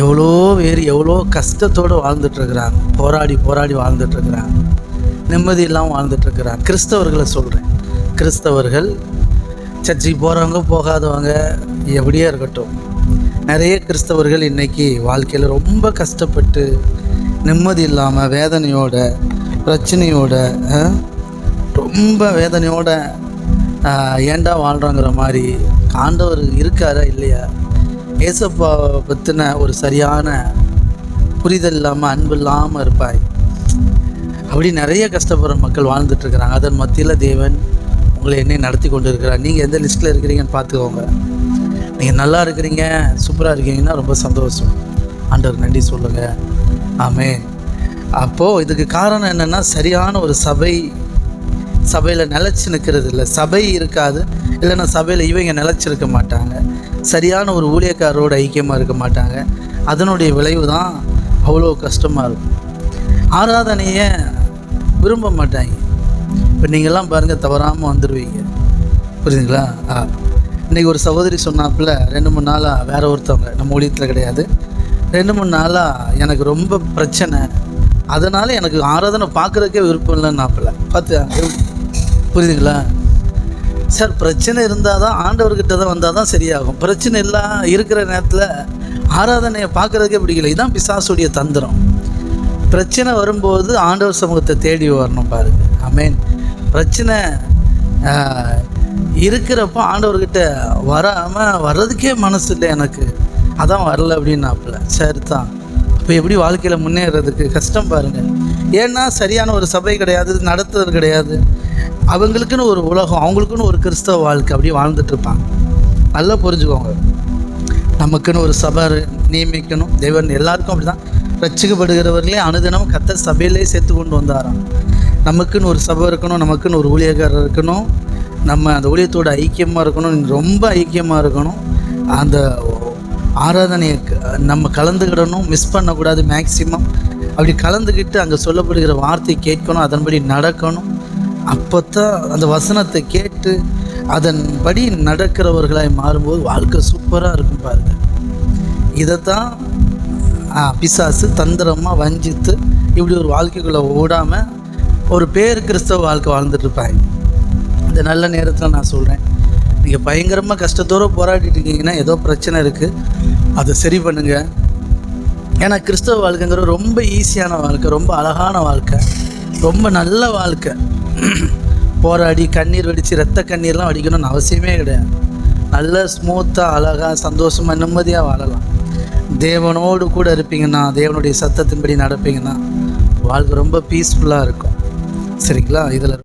எவ்வளோ பேர் எவ்வளோ கஷ்டத்தோடு வாழ்ந்துட்டுருக்குறாங்க. போராடி போராடி வாழ்ந்துட்டுருக்கிறாங்க. நிம்மதி இல்லாமல் வாழ்ந்துட்டுருக்கிறாங்க. கிறிஸ்தவர்களை சொல்கிறேன் கிறிஸ்தவர்கள் சர்ச்சுக்கு போகிறவங்க போகாதவங்க எப்படியே இருக்கட்டும். நிறைய கிறிஸ்தவர்கள் இன்றைக்கி வாழ்க்கையில் ரொம்ப கஷ்டப்பட்டு நிம்மதி இல்லாமல் வேதனையோட பிரச்சனையோட ரொம்ப வேதனையோட ஏண்டா ஏன்டா மாதிரி ஆண்டவர் இருக்காரா இல்லையா? ஏசப்பாவை பற்றின ஒரு சரியான புரிதல் இல்லாமல் அன்பு இல்லாமல் இருப்பாய். அப்படி நிறைய கஷ்டப்படுற மக்கள் வாழ்ந்துட்டுருக்கிறாங்க அதன் மத்தியில் தேவன் உங்களை என்ன நடத்தி கொண்டு இருக்கிறார் நீங்கள் எந்த லிஸ்ட்டில் இருக்கிறீங்கன்னு பார்த்துக்கோங்க. நீங்கள் நல்லா இருக்கிறீங்க சூப்பராக இருக்கீங்கன்னா ரொம்ப சந்தோஷம். ஆண்டவர் நன்றி சொல்லுங்கள் ஆமே அப்போது இதுக்கு காரணம் என்னென்னா சரியான ஒரு சபை சபையில் நிலச்சி நிற்கிறது இல்லை சபை இருக்காது. இல்லைன்னா சபையில் இவங்க நிலச்சிருக்க மாட்டாங்க. சரியான ஒரு ஊழியக்காரரோட ஐக்கியமாக இருக்க மாட்டாங்க. அதனுடைய விளைவு தான் அவ்வளோ கஷ்டமாக இருக்கும். ஆராதனையை விரும்ப மாட்டாங்க. இப்போ நீங்கள்லாம் பாருங்கள் தவறாமல் வந்துடுவீங்க புரியுதுங்களா? ஆ. இன்றைக்கி ஒரு சகோதரி சொன்னாப்புல ரெண்டு மூணு நாளாக வேறு ஒருத்தவங்க நம்ம ஊழியத்தில் கிடையாது. ரெண்டு மூணு நாளாக எனக்கு ரொம்ப பிரச்சனை. அதனால் எனக்கு ஆராதனை பார்க்குறதுக்கே விருப்பம் இல்லைன்னாப்புல. பார்த்து புரியுதுங்களா? சார் பிரச்சனை இருந்தால் தான் ஆண்டவர்கிட்ட தான் வந்தால் தான் சரியாகும். பிரச்சனை இல்லா இருக்கிற நேரத்தில் ஆராதனையை பார்க்குறதுக்கே பிடிக்கல. இதுதான் பிசாசுடைய தந்திரம். பிரச்சனை வரும்போது ஆண்டவர் சமூகத்தை தேடி வரணும் பாருங்க. அமேன் பிரச்சனை இருக்கிறப்போ ஆண்டவர்கிட்ட வராமல் வர்றதுக்கே மனசு இல்லை எனக்கு. அதான் வரல அப்படின்னாப்புல. சரி தான் இப்போ எப்படி வாழ்க்கையில் முன்னேறதுக்கு கஷ்டம் பாருங்கள் ஏன்னா சரியான ஒரு சபை கிடையாது நடத்துறது கிடையாது. அவங்களுக்குன்னு ஒரு உலகம் அவங்களுக்குன்னு ஒரு கிறிஸ்தவ வாழ்க்கை அப்படியே வாழ்ந்துட்டு இருப்பாங்க. நல்லா புரிஞ்சுக்கோங்க. நமக்குன்னு ஒரு சபை நியமிக்கணும். தேவன் எல்லாருக்கும் அப்படி தான் ரட்சிக்கப்படுகிறவர்களே அனுதினம் கத்த சபையிலே சேர்த்து கொண்டு வந்தாராம். நமக்குன்னு ஒரு சபை இருக்கணும் நமக்குன்னு ஒரு ஊழியக்காரர் இருக்கணும். நம்ம அந்த ஊழியத்தோட ஐக்கியமாக இருக்கணும் ரொம்ப ஐக்கியமாக இருக்கணும். அந்த ஆராதனையை க- நம்ம கலந்துக்கிடணும் மிஸ் பண்ணக்கூடாது மேக்சிமம் அப்படி கலந்துக்கிட்டு அங்கே சொல்லப்படுகிற வார்த்தை கேட்கணும் அதன்படி நடக்கணும். அப்போ தான் அந்த வசனத்தை கேட்டு அதன்படி நடக்கிறவர்களாய் மாறும்போது வாழ்க்கை சூப்பராக இருக்கும் பாருங்க. இதைத்தான் பிசாசு தந்திரமாக வஞ்சித்து இப்படி ஒரு வாழ்க்கைக்குள்ளே ஓடாமல் ஒரு பேர் கிறிஸ்தவ வாழ்க்கை வாழ்ந்துட்டுருப்பாங்க இந்த நல்ல நேரத்தில் நான் சொல்கிறேன் நீங்கள் பயங்கரமாக கஷ்டத்தோடு போராடிட்டு இருக்கீங்கன்னா ஏதோ பிரச்சனை இருக்குது அதை சரி பண்ணுங்கள் ஏன்னா கிறிஸ்தவ வாழ்க்கைங்கிற ரொம்ப ஈஸியான வாழ்க்கை ரொம்ப அழகான வாழ்க்கை ரொம்ப நல்ல வாழ்க்கை. போராடி கண்ணீர் வெடித்து ரத்த கண்ணீர்லாம் வடிக்கணும்னு அவசியமே கிடையாது. நல்ல ஸ்மூத்தாக அழகாக சந்தோஷமாக நிம்மதியாக வாழலாம். தேவனோடு கூட இருப்பீங்கன்னா தேவனுடைய சத்தத்தின்படி நடப்பீங்கன்னா வாழ்க்கை ரொம்ப பீஸ்ஃபுல்லாக இருக்கும். சரிங்களா? இதில்